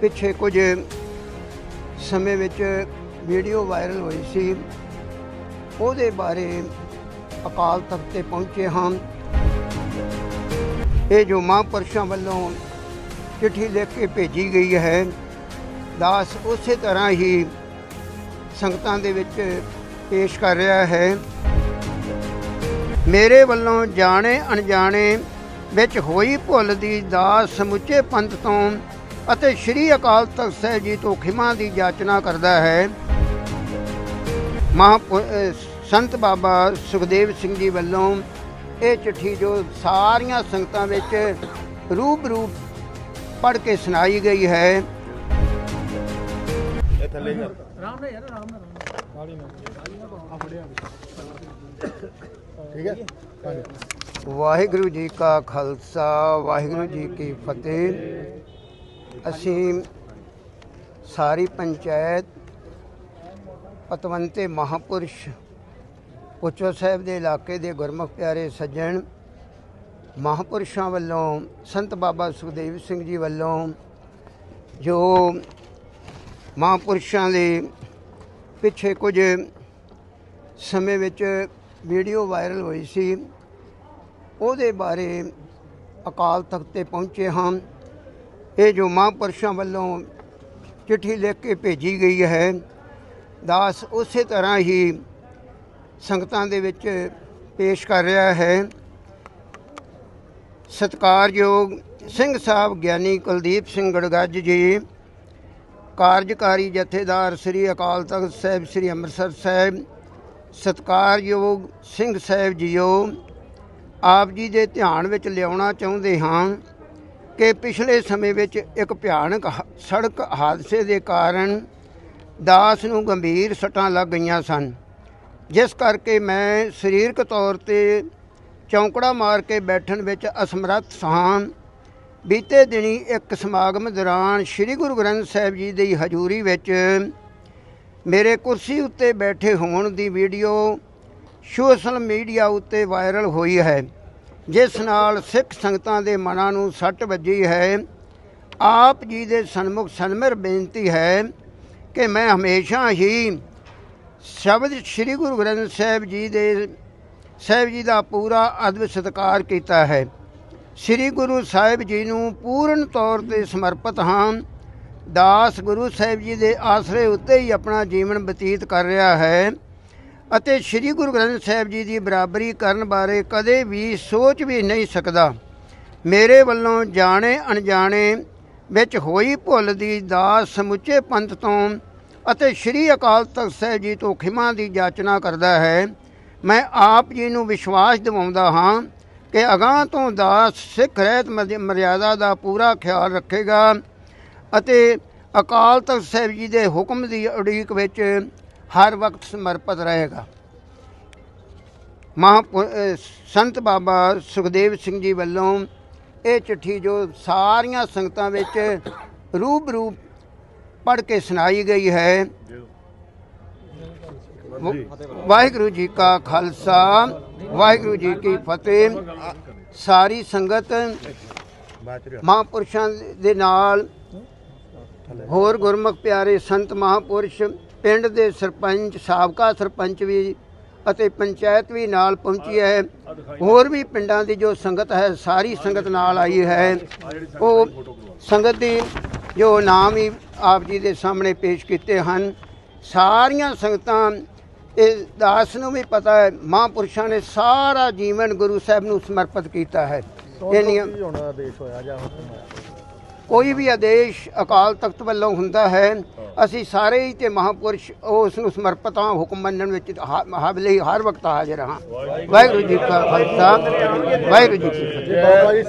ਪਿੱਛੇ ਕੁਝ ਸਮੇਂ ਵਿੱਚ ਵੀਡੀਓ ਵਾਇਰਲ ਹੋਈ ਸੀ। ਉਹਦੇ ਬਾਰੇ ਅਕਾਲ ਤਖਤ ਤੇ ਪਹੁੰਚੇ ਹਾਂ। ਇਹ ਜੋ ਮਹਾਂਪੁਰਸ਼ਾਂ ਵੱਲੋਂ ਚਿੱਠੀ ਲਿਖ ਕੇ ਭੇਜੀ ਗਈ ਹੈ, ਦਾਸ ਉਸੇ ਤਰ੍ਹਾਂ ਹੀ ਸੰਗਤਾਂ ਦੇ ਵਿੱਚ ਪੇਸ਼ ਕਰ ਰਿਹਾ ਹੈ। ਮੇਰੇ ਵੱਲੋਂ ਜਾਣੇ ਅਣਜਾਣੇ ਵਿੱਚ ਹੋਈ ਭੁੱਲ ਦੀ ਦਾਸ ਸਮੁੱਚੇ ਪੰਥ ਤੋਂ ਅਤੇ ਸ੍ਰੀ ਅਕਾਲ ਤਖਤ ਸਾਹਿਬ ਜੀ ਤੋਂ ਖਿਮਾ ਦੀ ਯਾਚਨਾ ਕਰਦਾ ਹੈ। ਮਹਾ ਸੰਤ ਬਾਬਾ ਸੁਖਦੇਵ ਸਿੰਘ ਜੀ ਵੱਲੋਂ ਇਹ ਚਿੱਠੀ ਜੋ ਸਾਰੀਆਂ ਸੰਗਤਾਂ ਵਿੱਚ ਰੂਬਰੂ ਪੜ੍ਹ ਕੇ ਸੁਣਾਈ ਗਈ ਹੈ। ਇਹ ਥੱਲੇ ਕਰ ਆਰਾਮ ਨਾਲ ਯਾਰ ਆਰਾਮ ਨਾਲ ਆਰਾਮ ਨਾਲ ਆ ਫੜਿਆ ਠੀਕ ਹੈ। ਵਾਹਿਗੁਰੂ ਜੀ ਕਾ ਖਾਲਸਾ ਵਾਹਿਗੁਰੂ ਜੀ ਕੀ ਫਤਿਹ। ਅਸੀਂ ਸਾਰੀ ਪੰਚਾਇਤ ਪਤਵੰਤੇ ਮਹਾਪੁਰਸ਼ ਪੁੱਛੋ ਸਾਹਿਬ ਦੇ ਇਲਾਕੇ ਦੇ ਗੁਰਮੁਖ ਪਿਆਰੇ ਸੱਜਣ, ਮਹਾਪੁਰਸ਼ਾਂ ਵੱਲੋਂ, ਸੰਤ ਬਾਬਾ ਸੁਖਦੇਵ ਸਿੰਘ ਜੀ ਵੱਲੋਂ ਜੋ ਮਹਾਪੁਰਸ਼ਾਂ ਦੇ ਪਿੱਛੇ ਕੁਝ ਸਮੇਂ ਵਿੱਚ ਵੀਡੀਓ ਵਾਇਰਲ ਹੋਈ ਸੀ, ਉਹਦੇ ਬਾਰੇ ਅਕਾਲ ਤਖਤ ਤੇ ਪਹੁੰਚੇ ਹਾਂ। ਇਹ ਜੋ ਮਹਾਂਪੁਰਸ਼ਾਂ ਵੱਲੋਂ ਚਿੱਠੀ ਲਿਖ ਕੇ ਭੇਜੀ ਗਈ ਹੈ, ਦਾਸ ਉਸੇ ਤਰ੍ਹਾਂ ਹੀ ਸੰਗਤਾਂ ਦੇ ਵਿੱਚ ਪੇਸ਼ ਕਰ ਰਿਹਾ ਹੈ। ਸਤਿਕਾਰਯੋਗ ਸਿੰਘ ਸਾਹਿਬ ਗਿਆਨੀ ਕੁਲਦੀਪ ਸਿੰਘ ਗੜਗੱਜ ਜੀ, ਕਾਰਜਕਾਰੀ ਜਥੇਦਾਰ ਸ੍ਰੀ ਅਕਾਲ ਤਖਤ ਸਾਹਿਬ, ਸ੍ਰੀ ਅੰਮ੍ਰਿਤਸਰ ਸਾਹਿਬ, ਸਤਿਕਾਰਯੋਗ ਸਿੰਘ ਸਾਹਿਬ ਜੀਓ, ਆਪ ਜੀ ਦੇ ਧਿਆਨ ਵਿੱਚ ਲਿਆਉਣਾ ਚਾਹੁੰਦੇ ਹਾਂ। ਕਿ ਪਿਛਲੇ ਸਮੇਂ ਵਿੱਚ ਇੱਕ ਭਿਆਨਕ ਹ- ਸੜਕ ਹਾਦਸੇ ਦੇ ਕਾਰਨ ਦਾਸ ਨੂੰ ਗੰਭੀਰ ਸੱਟਾਂ ਲੱਗ ਗਈਆਂ ਸਨ। ਜਿਸ ਕਰਕੇ ਮੈਂ ਸਰੀਰਕ ਤੌਰ ਤੇ ਚੌਂਕੜਾ ਮਾਰ ਕੇ ਬੈਠਣ ਵਿੱਚ ਅਸਮਰੱਥ ਸਾਂ ਬੀਤੇ ਦਿਨੀ ਇੱਕ ਸਮਾਗਮ ਦੌਰਾਨ ਸ੍ਰੀ ਗੁਰੂ ਗ੍ਰੰਥ ਸਾਹਿਬ ਜੀ ਦੀ ਹਜ਼ੂਰੀ ਵਿੱਚ ਮੇਰੇ ਕੁਰਸੀ ਉੱਤੇ ਬੈਠੇ ਹੋਣ ਦੀ ਵੀਡੀਓ ਸੋਸ਼ਲ ਮੀਡੀਆ ਉੱਤੇ ਵਾਇਰਲ ਹੋਈ ਹੈ। ਜਿਸ ਨਾਲ ਸਿੱਖ ਸੰਗਤਾਂ ਦੇ ਮਨਾਂ ਨੂੰ ਸੱਟ ਵੱਜੀ ਹੈ, ਆਪ ਜੀ ਦੇ ਸਨਮੁਖ ਸਨਮਰ ਬੇਨਤੀ ਹੈ ਕਿ ਮੈਂ ਹਮੇਸ਼ਾ ਹੀ ਸ਼ਬਦ ਸ੍ਰੀ ਗੁਰੂ ਗ੍ਰੰਥ ਸਾਹਿਬ ਜੀ ਦੇ, ਸਾਹਿਬ ਜੀ ਦਾ ਪੂਰਾ ਅਦਬ ਸਤਿਕਾਰ ਕੀਤਾ ਹੈ। ਸ੍ਰੀ ਗੁਰੂ ਸਾਹਿਬ ਜੀ ਨੂੰ ਪੂਰਨ ਤੌਰ ਤੇ ਸਮਰਪਿਤ ਹਾਂ। ਦਾਸ ਗੁਰੂ ਸਾਹਿਬ ਜੀ ਦੇ ਆਸਰੇ ਉੱਤੇ ਹੀ ਆਪਣਾ ਜੀਵਨ ਬਤੀਤ ਕਰ ਰਿਹਾ ਹੈ। ਅਤੇ ਸ੍ਰੀ ਗੁਰੂ ਗ੍ਰੰਥ ਸਾਹਿਬ ਜੀ ਦੀ ਬਰਾਬਰੀ ਕਰਨ ਬਾਰੇ ਕਦੇ ਵੀ ਸੋਚ ਵੀ ਨਹੀਂ ਸਕਦਾ। ਮੇਰੇ ਵੱਲੋਂ ਜਾਣੇ ਅਣਜਾਣੇ ਵਿੱਚ ਹੋਈ ਭੁੱਲ ਦੀ ਦਾਸ ਸਮੁੱਚੇ ਪੰਥ ਤੋਂ ਅਤੇ ਸ੍ਰੀ ਅਕਾਲ ਤਖਤ ਸਾਹਿਬ ਜੀ ਤੋਂ ਖਿਮਾ ਦੀ ਯਾਚਨਾ ਕਰਦਾ ਹੈ, ਮੈਂ ਆਪ ਜੀ ਨੂੰ ਵਿਸ਼ਵਾਸ ਦਿਵਾਉਂਦਾ ਹਾਂ ਕਿ ਅਗਾਂਹ ਤੋਂ ਦਾਸ ਸਿੱਖ ਰਹਿਤ ਮਰਯ- ਮਰਿਆਦਾ ਦਾ ਪੂਰਾ ਖਿਆਲ ਰੱਖੇਗਾ ਅਤੇ ਅਕਾਲ ਤਖਤ ਸਾਹਿਬ ਜੀ ਦੇ ਹੁਕਮ ਦੀ ਉਡੀਕ ਵਿੱਚ ਹਰ ਵਕਤ ਸਮਰਪਿਤ ਰਹੇਗਾ। ਮਹਾ ਸੰਤ ਬਾਬਾ ਸੁਖਦੇਵ ਸਿੰਘ ਜੀ ਵੱਲੋਂ ਇਹ ਚਿੱਠੀ ਜੋ ਸਾਰੀਆਂ ਸੰਗਤਾਂ ਵਿੱਚ ਰੂਬਰੂ ਪੜ੍ਹ ਕੇ ਸੁਣਾਈ ਗਈ ਹੈ। ਵਾਹਿਗੁਰੂ ਜੀ ਕਾ ਖਾਲਸਾ, ਵਾਹਿਗੁਰੂ ਜੀ ਕੀ ਫਤਿਹ। ਸਾਰੀ ਸੰਗਤ ਮਹਾਂਪੁਰਸ਼ਾਂ ਦੇ ਨਾਲ ਹੋਰ ਗੁਰਮੁਖ ਪਿਆਰੇ ਸੰਤ ਮਹਾਂਪੁਰਸ਼ ਪਿੰਡ ਦੇ ਸਰਪੰਚ ਸਾਬਕਾ ਸਰਪੰਚ ਵੀ ਅਤੇ ਪੰਚਾਇਤ ਵੀ ਨਾਲ ਪਹੁੰਚੀ ਹੈ। ਹੋਰ ਵੀ ਪਿੰਡਾਂ ਦੀ ਜੋ ਸੰਗਤ ਹੈ ਸਾਰੀ ਸੰਗਤ ਨਾਲ ਆਈ ਹੈ। ਉਹ ਸੰਗਤ ਦੀ ਜੋ ਨਾਮ ਹੀ ਆਪ ਜੀ ਦੇ ਸਾਹਮਣੇ ਪੇਸ਼ ਕੀਤੇ ਹਨ। ਸਾਰੀਆਂ ਸੰਗਤਾਂ ਇਹ ਦਾਸ ਨੂੰ ਵੀ ਪਤਾ ਹੈ ਮਹਾਂਪੁਰਸ਼ਾਂ ਨੇ ਸਾਰਾ ਜੀਵਨ ਗੁਰੂ ਸਾਹਿਬ ਨੂੰ ਸਮਰਪਿਤ ਕੀਤਾ ਹੈ। ਇੰਨੀਆਂ ਕੀ ਹੋਣਾ ਆਦੇਸ਼ ਹੋਇਆ ਜਾਂ ਕੋਈ ਵੀ ਆਦੇਸ਼ ਅਕਾਲ ਤਖਤ ਵੱਲੋਂ ਹੁੰਦਾ ਹੈ ਅਸੀਂ ਸਾਰੇ ਹੀ ਤੇ ਮਹਾਪੁਰਸ਼ ਉਸ ਨੂੰ ਸਮਰਪਿਤ ਹਾਂ ਹੁਕਮ ਮੰਨਣ ਵਿੱਚ ਹਾ- ਹਾਵਲੇ ਹਰ ਵਕਤ ਹਾਜ਼ਰ ਹਾਂ। ਵਾਹਿਗੁਰੂ ਜੀ ਕਾ ਖਾਲਸਾ ਵਾਹਿਗੁਰੂ ਜੀ ਕੀ ਫਤਿਹ।